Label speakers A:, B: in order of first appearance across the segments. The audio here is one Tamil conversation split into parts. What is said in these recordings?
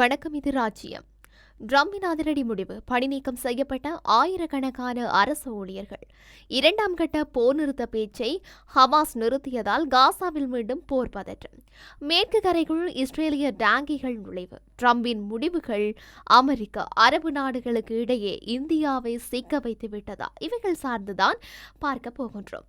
A: வணக்கம் இது ராஜ்யம் டிரம்பின் அதிரடி முடிவு பணிநீக்கம் செய்யப்பட்ட ஆயிரக்கணக்கான அரசு ஊழியர்கள் இரண்டாம் கட்ட போர் நிறுத்த பேச்சை ஹமாஸ் நிறுத்தியதால் காசாவில் மீண்டும் போர் பதற்றம் மேற்கு கரைக்குள் இஸ்ரேலிய டாங்கிகள் நுழைவு டிரம்பின் முடிவுகள் அமெரிக்க அரபு நாடுகளுக்கு இடையே இந்தியாவை சிக்க வைத்து விட்டதா இவைகள் சார்ந்துதான் பார்க்க போகின்றோம்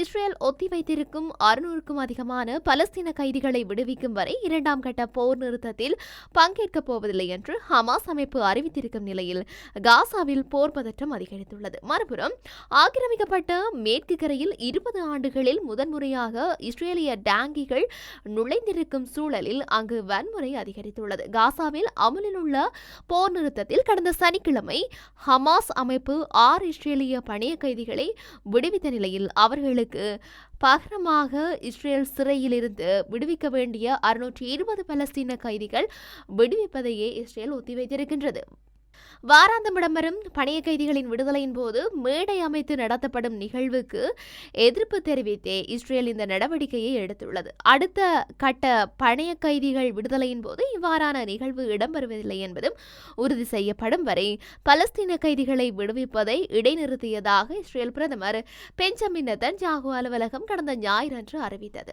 A: இஸ்ரேல் ஒத்திவைத்திருக்கும் அறுநூறுக்கும் அதிகமான பலஸ்தீன கைதிகளை விடுவிக்கும் வரை இரண்டாம் கட்ட போர் நிறுத்தத்தில் பங்கேற்கப் போவதில்லை என்று ஹமாஸ் அமைப்பு அறிவித்திருக்கும் நிலையில் காசாவில் போர் பதற்றம் அதிகரித்துள்ளது மறுபுறம் ஆக்கிரமிக்கப்பட்ட மேற்கு கரையில் இருபது ஆண்டுகளில் முதன்முறையாக இஸ்ரேலிய டேங்கிகள் நுழைந்திருக்கும் சூழலில் அங்கு வன்முறை அதிகரித்துள்ளது காசாவில் அமலில் உள்ள போர் நிறுத்தத்தில் கடந்த சனிக்கிழமை ஹமாஸ் அமைப்பு ஆறு இஸ்ரேலிய பணிய கைதிகளை விடுவித்த நிலையில் அவர் அவர்களுக்கு பகரமாக இஸ்ரேல் சிறையிலிருந்து விடுவிக்க வேண்டிய அறுநூற்றி இருபது பலஸ்தீன கைதிகள் விடுவிப்பதையே இஸ்ரேல் ஒத்திவைத்திருக்கின்றது வாராந்தம் இடம்பெறும் பணைய கைதிகளின் விடுதலையின் போது மேடை அமைத்து நடத்தப்படும் நிகழ்வுக்கு எதிர்ப்பு தெரிவித்தே இஸ்ரேல் இந்த நடவடிக்கையை எடுத்துள்ளது அடுத்த கட்ட பணைய கைதிகள் விடுதலையின் போது இவ்வாறான நிகழ்வு இடம்பெறுவதில்லை என்பதும் உறுதி செய்யப்படும் வரை பலஸ்தீன கைதிகளை விடுவிப்பதை இடைநிறுத்தியதாக இஸ்ரேல் பிரதமர் பெஞ்சமின் ஜாகு அலுவலகம் கடந்த ஞாயிறன்று அறிவித்தது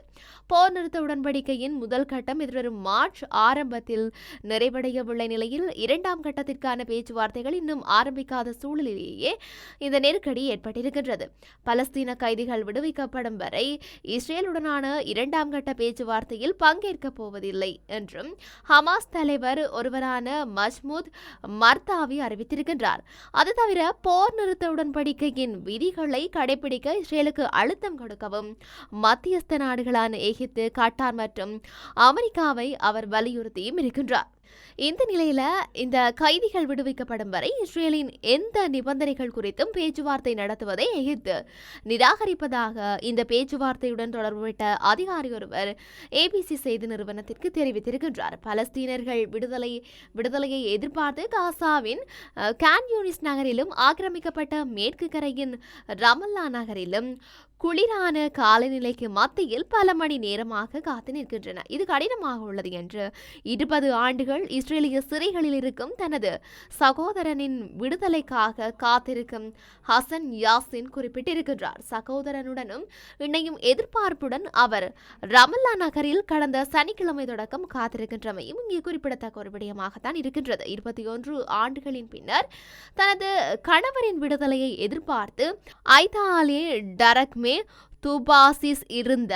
A: போர் நிறுத்த உடன்படிக்கையின் முதல் கட்டம் எதிர்வரும் மார்ச் ஆரம்பத்தில் நிறைவடையவுள்ள நிலையில் இரண்டாம் கட்டத்திற்கான பேச்சுவார்த்தைகள் இன்னும் ஆரம்பிக்காத சூழலிலேயே இந்த நெருக்கடி ஏற்பட்டிருக்கின்றது பலஸ்தீன கைதிகள் விடுவிக்கப்படும் வரை இஸ்ரேலுடனான இரண்டாம் கட்ட பேச்சுவார்த்தையில் பங்கேற்கப் போவதில்லை என்றும் ஹமாஸ் தலைவர் ஒருவரான மஜ்மூத் மர்தாவி அறிவித்திருக்கின்றார் அது தவிர போர் நிறுத்த உடன்படிக்கையின் விதிகளை கடைபிடிக்க இஸ்ரேலுக்கு அழுத்தம் கொடுக்கவும் மத்தியஸ்த நாடுகளான எகிப்து கட்டார் மற்றும் அமெரிக்காவை அவர் வலியுறுத்தியும் இருக்கின்றார் இந்த நிலையில இந்த கைதிகள் விடுவிக்கப்படும் வரை இஸ்ரேலின் எந்த நிபந்தனைகள் குறித்தும் பேச்சுவார்த்தை நடத்துவதை எதிர்த்து நிராகரிப்பதாக இந்த பேச்சுவார்த்தையுடன் தொடர்புபட்ட அதிகாரி ஒருவர் ஏபிசி செய்தி நிறுவனத்திற்கு தெரிவித்திருக்கின்றார் பலஸ்தீனர்கள் விடுதலை விடுதலையை எதிர்பார்த்து காசாவின் கான்யூனிஸ் நகரிலும் ஆக்கிரமிக்கப்பட்ட மேற்கு கரையின் ரமல்லா நகரிலும் குளிரான காலநிலைக்கு மத்தியில் பல மணி நேரமாக காத்து நிற்கின்றன இது கடினமாக உள்ளது என்று இருபது ஆண்டுகள் இஸ்ரேலிய சிறைகளில் இருக்கும் தனது சகோதரனின் விடுதலைக்காக காத்திருக்கும் ஹசன் யாசின் குறிப்பிட்டிருக்கின்றார் சகோதரனுடனும் இணையும் எதிர்பார்ப்புடன் அவர் ரமல்லா நகரில் கடந்த சனிக்கிழமை தொடக்கம் காத்திருக்கின்றமையும் இங்கே குறிப்பிடத்தக்க ஒரு விடயமாகத்தான் இருக்கின்றது இருபத்தி ஒன்று ஆண்டுகளின் பின்னர் தனது கணவரின் விடுதலையை எதிர்பார்த்து ஐதாலே டரக்மே துபாசிஸ் இருந்த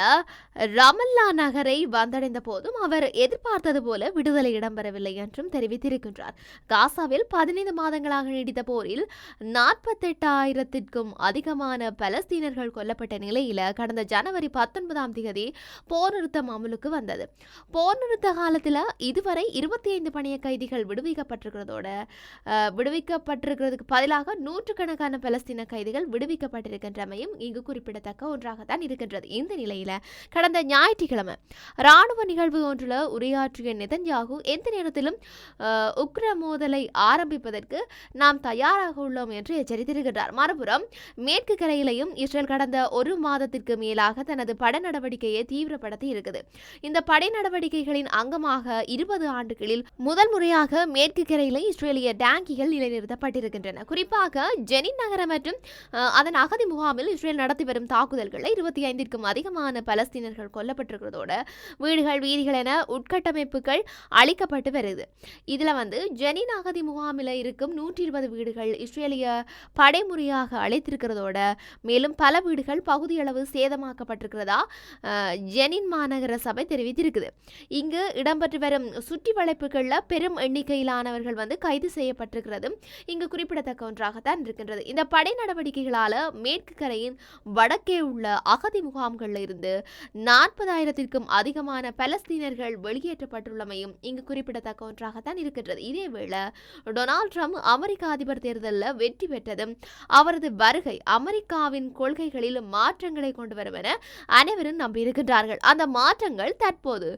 A: ரமல்லா நகரை வந்தடைந்த போதும் அவர் எதிர்பார்த்தது போல விடுதலை இடம்பெறவில்லை என்றும் தெரிவித்திருக்கின்றார் காசாவில் பதினைந்து மாதங்களாக நீடித்த போரில் நாற்பத்தெட்டாயிரத்திற்கும் அதிகமான பலஸ்தீனர்கள் கொல்லப்பட்ட நிலையில கடந்த ஜனவரி பத்தொன்பதாம் தேதி போர் நிறுத்தம் அமலுக்கு வந்தது போர் நிறுத்த காலத்தில் இதுவரை இருபத்தி ஐந்து பணிய கைதிகள் விடுவிக்கப்பட்டிருக்கிறதோட விடுவிக்கப்பட்டிருக்கிறதுக்கு பதிலாக நூற்றுக்கணக்கான பலஸ்தீன கைதிகள் விடுவிக்கப்பட்டிருக்கின்றமையும் இங்கு குறிப்பிடத்தக்க ஒன்றாகத்தான் இருக்கின்றது இந்த நிலையில கடந்த ஞாயிற்றுக்கிழமை ராணுவ நிகழ்வு ஒன்றில் உரையாற்றிய நிதன்யாகு எந்த நேரத்திலும் உக்ர மோதலை ஆரம்பிப்பதற்கு நாம் தயாராக உள்ளோம் என்று எச்சரித்திருக்கிறார் மறுபுறம் மேற்கு கரையிலையும் இஸ்ரேல் கடந்த ஒரு மாதத்திற்கு மேலாக தனது பட நடவடிக்கையை தீவிரப்படுத்தி இருக்குது இந்த படை நடவடிக்கைகளின் அங்கமாக இருபது ஆண்டுகளில் முதல் முறையாக மேற்கு கரையில இஸ்ரேலிய டேங்கிகள் நிலைநிறுத்தப்பட்டிருக்கின்றன குறிப்பாக ஜெனின் நகரம் மற்றும் அதன் அகதி முகாமில் இஸ்ரேல் நடத்தி வரும் தாக்குதல்களை இருபத்தி ஐந்திற்கும் அதிகமான பலஸ்தீனர் இளைஞர்கள் கொல்லப்பட்டிருக்கிறதோட வீடுகள் வீதிகள் என உட்கட்டமைப்புகள் அளிக்கப்பட்டு வருது இதில் வந்து ஜெனின் அகதி முகாமில் இருக்கும் நூற்றி இருபது வீடுகள் இஸ்ரேலிய படைமுறையாக அழைத்திருக்கிறதோட மேலும் பல வீடுகள் பகுதியளவு சேதமாக்கப்பட்டிருக்கிறதா ஜெனின் மாநகர சபை தெரிவித்திருக்குது இங்கு இடம்பெற்று வரும் சுற்றி வளைப்புகளில் பெரும் எண்ணிக்கையிலானவர்கள் வந்து கைது செய்யப்பட்டிருக்கிறது இங்கு குறிப்பிடத்தக்க ஒன்றாகத்தான் இருக்கின்றது இந்த படை நடவடிக்கைகளால் மேற்கு கரையின் வடக்கே உள்ள அகதி முகாம்களில் இருந்து நாற்பதாயிரத்திற்கும் அதிகமான பலஸ்தீனர்கள் வெளியேற்றப்பட்டுள்ளமையும் இங்கு குறிப்பிடத்தக்க ஒன்றாகத்தான் இருக்கின்றது இதேவேளை டொனால்ட் ட்ரம்ப் அமெரிக்க அதிபர் தேர்தலில் வெற்றி பெற்றதும் அவரது வருகை அமெரிக்காவின் கொள்கைகளில் மாற்றங்களை கொண்டு வரும் என அனைவரும் நம்பியிருக்கின்றார்கள் அந்த மாற்றங்கள் தற்போது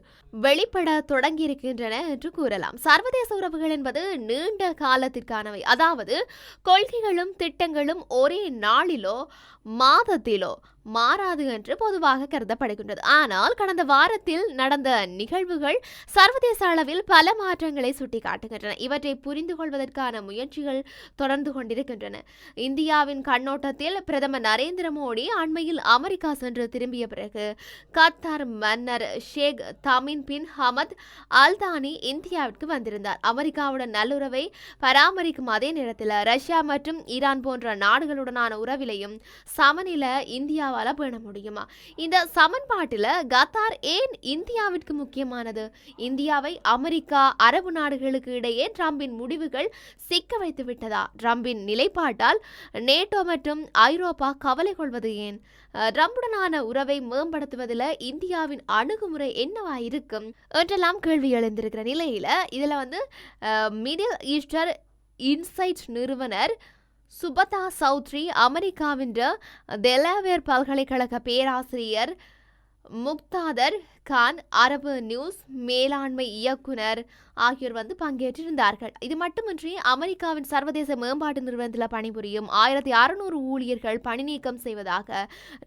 A: வெளிப்பட தொடங்கியிருக்கின்றன என்று கூறலாம் சர்வதேச உறவுகள் என்பது நீண்ட காலத்திற்கானவை அதாவது கொள்கைகளும் திட்டங்களும் ஒரே நாளிலோ மாதத்திலோ மாறாது என்று பொதுவாக கருதப்படுகின்றது ஆனால் கடந்த வாரத்தில் நடந்த நிகழ்வுகள் சர்வதேச அளவில் பல மாற்றங்களை சுட்டிக்காட்டுகின்றன இவற்றை புரிந்து கொள்வதற்கான முயற்சிகள் தொடர்ந்து கொண்டிருக்கின்றன இந்தியாவின் கண்ணோட்டத்தில் பிரதமர் நரேந்திர மோடி அண்மையில் அமெரிக்கா சென்று திரும்பிய பிறகு கத்தார் மன்னர் Sheikh Tamim bin Hamad Al Thani இந்தியாவிற்கு வந்திருந்தார் அமெரிக்காவுடன் நல்லுறவை பராமரிக்கும் அதே நேரத்தில் ரஷ்யா மற்றும் ஈரான் போன்ற நாடுகளுடனான உறவிலையும் சமநில இந்தியா இந்தியாவால் பேண முடியுமா இந்த சமன்பாட்டில் கத்தார் ஏன் இந்தியாவிற்கு முக்கியமானது இந்தியாவை அமெரிக்கா அரபு நாடுகளுக்கு இடையே ட்ரம்பின் முடிவுகள் சிக்க வைத்து விட்டதா ட்ரம்பின் நிலைப்பாட்டால் நேட்டோ மற்றும் ஐரோப்பா கவலை கொள்வது ஏன் ட்ரம்புடனான உறவை மேம்படுத்துவதில் இந்தியாவின் அணுகுமுறை என்னவா இருக்கும் என்றெல்லாம் கேள்வி எழுந்திருக்கிற நிலையில் இதில் வந்து மிடில் ஈஸ்டர் இன்சைட் நிறுவனர் சுபதா சௌத்ரி அமெரிக்காவின் டெலாவேர் பல்கலைக்கழக பேராசிரியர் முக்தாதர் கான் அரபு நியூஸ் மேலாண்மை இயக்குனர் ஆகியோர் வந்து பங்கேற்றிருந்தார்கள் இது மட்டுமின்றி அமெரிக்காவின் சர்வதேச மேம்பாட்டு நிறுவனத்தில் பணிபுரியும் ஆயிரத்தி அறுநூறு ஊழியர்கள் பணி நீக்கம் செய்வதாக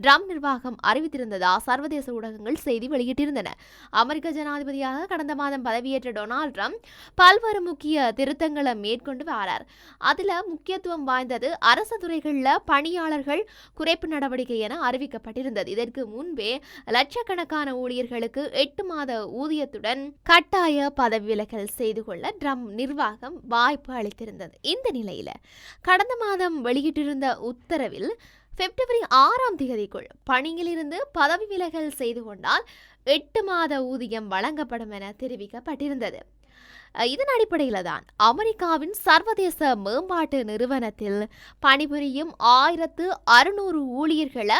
A: ட்ரம்ப் நிர்வாகம் அறிவித்திருந்ததா சர்வதேச ஊடகங்கள் செய்தி வெளியிட்டிருந்தன அமெரிக்க ஜனாதிபதியாக கடந்த மாதம் பதவியேற்ற டொனால்ட் ட்ரம்ப் பல்வேறு முக்கிய திருத்தங்களை மேற்கொண்டு வரார் அதில் முக்கியத்துவம் வாய்ந்தது அரசு துறைகளில் பணியாளர்கள் குறைப்பு நடவடிக்கை என அறிவிக்கப்பட்டிருந்தது இதற்கு முன்பே லட்சக்கணக்கான ஊழியர்களுக்கு ஊழியர்களுக்கு எட்டு மாத ஊதியத்துடன் கட்டாய பதவி விலகல் செய்து கொள்ள ட்ரம் நிர்வாகம் வாய்ப்பு அளித்திருந்தது இந்த நிலையில கடந்த மாதம் வெளியிட்டிருந்த உத்தரவில் பிப்ரவரி ஆறாம் தேதிக்குள் பணியிலிருந்து பதவி விலகல் செய்து கொண்டால் எட்டு மாத ஊதியம் வழங்கப்படும் என தெரிவிக்கப்பட்டிருந்தது இதன் அடிப்படையில் தான் அமெரிக்காவின் சர்வதேச மேம்பாட்டு நிறுவனத்தில் பணிபுரியும் ஆயிரத்து அறுநூறு ஊழியர்களை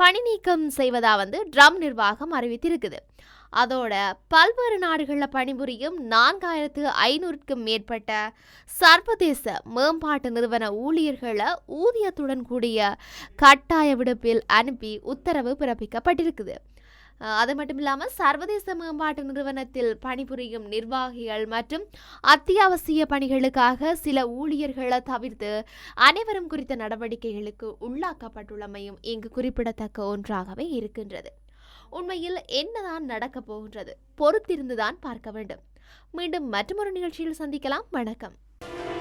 A: பணி நீக்கம் செய்வதாக வந்து ட்ரம் நிர்வாகம் அறிவித்திருக்குது அதோட பல்வேறு நாடுகளில் பணிபுரியும் நான்காயிரத்து ஐநூறுக்கும் மேற்பட்ட சர்வதேச மேம்பாட்டு நிறுவன ஊழியர்களை ஊதியத்துடன் கூடிய கட்டாய விடுப்பில் அனுப்பி உத்தரவு பிறப்பிக்கப்பட்டிருக்குது அது மட்டும் இல்லாமல் சர்வதேச மேம்பாட்டு நிறுவனத்தில் பணிபுரியும் நிர்வாகிகள் மற்றும் அத்தியாவசிய பணிகளுக்காக சில ஊழியர்களை தவிர்த்து அனைவரும் குறித்த நடவடிக்கைகளுக்கு உள்ளாக்கப்பட்டுள்ளமையும் இங்கு குறிப்பிடத்தக்க ஒன்றாகவே இருக்கின்றது உண்மையில் என்னதான் நடக்கப் போகின்றது பொறுத்திருந்துதான் பார்க்க வேண்டும் மீண்டும் மற்றொரு நிகழ்ச்சியில் சந்திக்கலாம் வணக்கம்